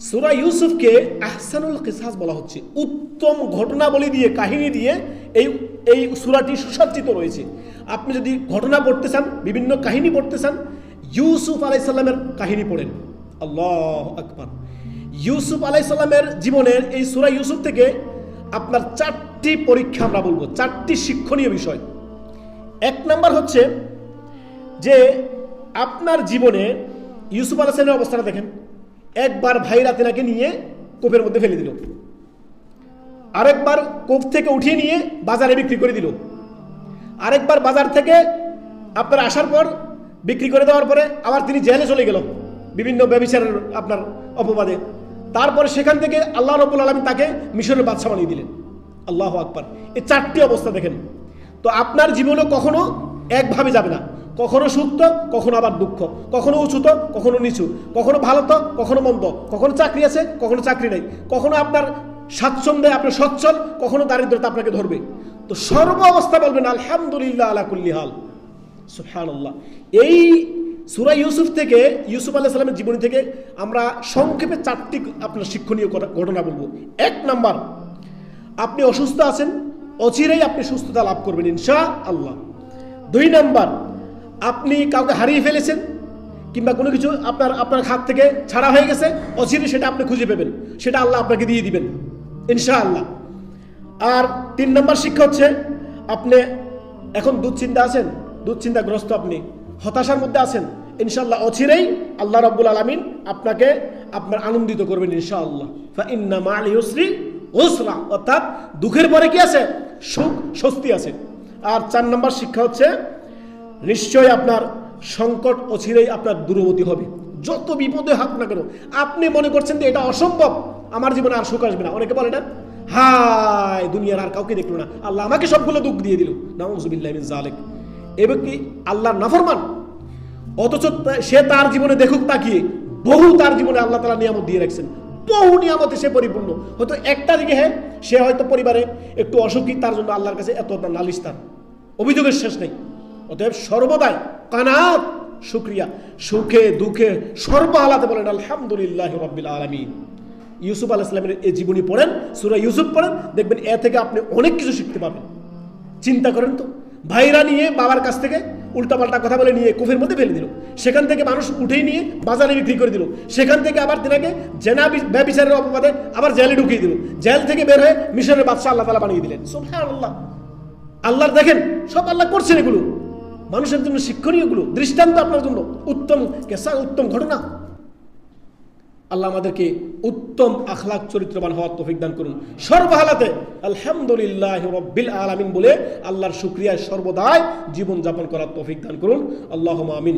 সুরা ইউসুফকে আহসানুল কিসাস বলা হচ্ছে। উত্তম ঘটনাবলী দিয়ে, কাহিনী দিয়ে এই এই সুরাটি সুসজ্জিত রয়েছে। আপনি যদি ঘটনা পড়তে চান, বিভিন্ন কাহিনী পড়তে চান, ইউসুফ আলাইসাল্লামের কাহিনী পড়েন। আল্লাহ আকবর। ইউসুফ আলাইসাল্লামের জীবনের এই সুরা ইউসুফ থেকে আপনার চারটি পরীক্ষা আমরা বলব, চারটি শিক্ষণীয় বিষয়। এক নাম্বার হচ্ছে যে, আপনার জীবনে ইউসুফ আলাইসাল্লামের অবস্থাটা দেখেন। একবার ভাইরা তেনাকে নিয়ে কোপের মধ্যে ফেলে দিল। আরেকবার কোপ থেকে উঠিয়ে নিয়ে বাজারে বিক্রি করে দিল। আরেকবার বাজার থেকে আপনার আসার পর বিক্রি করে দেওয়ার পরে আবার তিনি জেলে চলে গেল বিভিন্ন ব্যবচারের আপনার অপবাদে। তারপরে সেখান থেকে আল্লাহ রবুল আলমী তাকে মিশরের বাদশা বানিয়ে দিলেন। আল্লাহ আকবার। এই চারটি অবস্থা দেখেন। তো আপনার জীবনও কখনো একভাবে যাবে না। কখনো সুখ তো কখনো আবার দুঃখ। কখনো উঁচু তো কখনো নিচু। কখনো ভালো তো, কখনো মন্দ। কখনো চাকরি আছে, কখনো চাকরি নেই। কখনো আপনার স্বাচ্ছন্দ্যে আপনার সচ্ছল, কখনো দারিদ্রতা আপনাকে ধরবে। তো সর্ব অবস্থা বলবেন, আলহামদুলিল্লাহ আলা কুল্লি হাল। সুবহানাল্লাহ। এই সুরা ইউসুফ থেকে, ইউসুফ আল্লাহ সাল্লামের জীবনী থেকে আমরা সংক্ষেপে চারটি আপনার শিক্ষণীয় ঘটনা বলব। এক নাম্বার, আপনি অসুস্থ আছেন, অচিরেই আপনি সুস্থতা লাভ করবেন ইনশা আল্লাহ দুই নাম্বার আপনি কাউকে হারিয়ে ফেলেছেন কিংবা কোনো কিছু আপনার আপনার হাত থেকে ছাড়া হয়ে গেছে, অচিরে সেটা আপনি খুঁজে পাবেন, সেটা আল্লাহ আপনাকে দিয়ে দিবেন ইনশা আল্লাহ আর তিন নম্বর শিক্ষা হচ্ছে, আপনি এখন দুশ্চিন্তা আছেন, দুশ্চিন্তাগ্রস্ত আপনি, হতাশার মধ্যে আছেন ইনশাল্লাহ অচিরেই আল্লাহ রব্বুল আলমিন আপনাকে, আপনার আনন্দিত করবেন, ইনশাআল্লাহ। ইন্না মাল ইউসরি উসরা, অর্থাৎ দুঃখের পরে কি আছে? সুখ, স্বস্তি আছে। আর চার নম্বর শিক্ষা হচ্ছে নিশ্চয়ই আপনার সংকট অচিরেই আপনার দূরবর্তী হবে। যত বিপদে হাত না কেন, আপনি মনে করছেন যে এটা অসম্ভব, আমার জীবনে আর সুখ আসবে না। অনেকে বলে না, হায়, দুনিয়ার আর কাউকে দেখল না। আল্লাহ আমাকে সবগুলো দুঃখ দিয়ে দিল। নাউজুবিল্লাহ মিন জালেক এবার কি আল্লাহর নাফরমান? অথচ সে তার জীবনে দেখুক তাকিয়ে, বহু তার জীবনে আল্লাহ তালা নিয়ামত দিয়ে রাখছেন। বহু নিয়ামতে সে পরিপূর্ণ। হয়তো একটা দিকে হ্যাঁ সে হয়তো পরিবারে একটু অসুখী, তার জন্য আল্লাহর কাছে এত নালিশ তার। অভিযোগের শেষ নেই। অতএব সর্বদাই কানাত, শুক্রিয়া। সুখে, দুঃখে সর্ব আলাদা বলেন, আলহামদুলিল্লাহ রব্বিল আলমিন। ইউসুফ আলাহ ইসলামের এই জীবনী পড়েন, সুরা ইউসুফ পড়েন, দেখবেন এ থেকে আপনি অনেক কিছু শিখতে পাবেন। চিন্তা করেন তো, ভাইরা নিয়ে বাবার কাছ থেকে উল্টাপাল্টা কথা বলে নিয়ে কুফের মধ্যে ফেলে দিল। সেখান থেকে মানুষ উঠেই নিয়ে বাজারে বিক্রি করে দিল। সেখান থেকে আবার তেনাকে জেনা ব্যবিচারের অপবাদে আবার জেলে ঢুকিয়ে দিল। জেল থেকে বের হয়ে মিশরের বাদশাহ আল্লাহ তালা বানিয়ে দিলেন। সুবহানাল্লাহ। আল্লাহর দেখেন, সব আল্লাহ করছেন এগুলো। মানুষের জন্য শিক্ষণীয়গুলো, দৃষ্টান্ত আপনার জন্য উত্তম কেসা উত্তম ঘটনা। আল্লাহ আমাদেরকে উত্তম আখলাক চরিত্রবান হওয়ার তৌফিক দান করুন। সর্বহালাতে আলহামদুলিল্লাহ রব্বিল আলামিন বলে আল্লাহর শুক্রিয়ায় সর্বদাই জীবনযাপন করার তৌফিক দান করুন। আল্লাহ আমিন।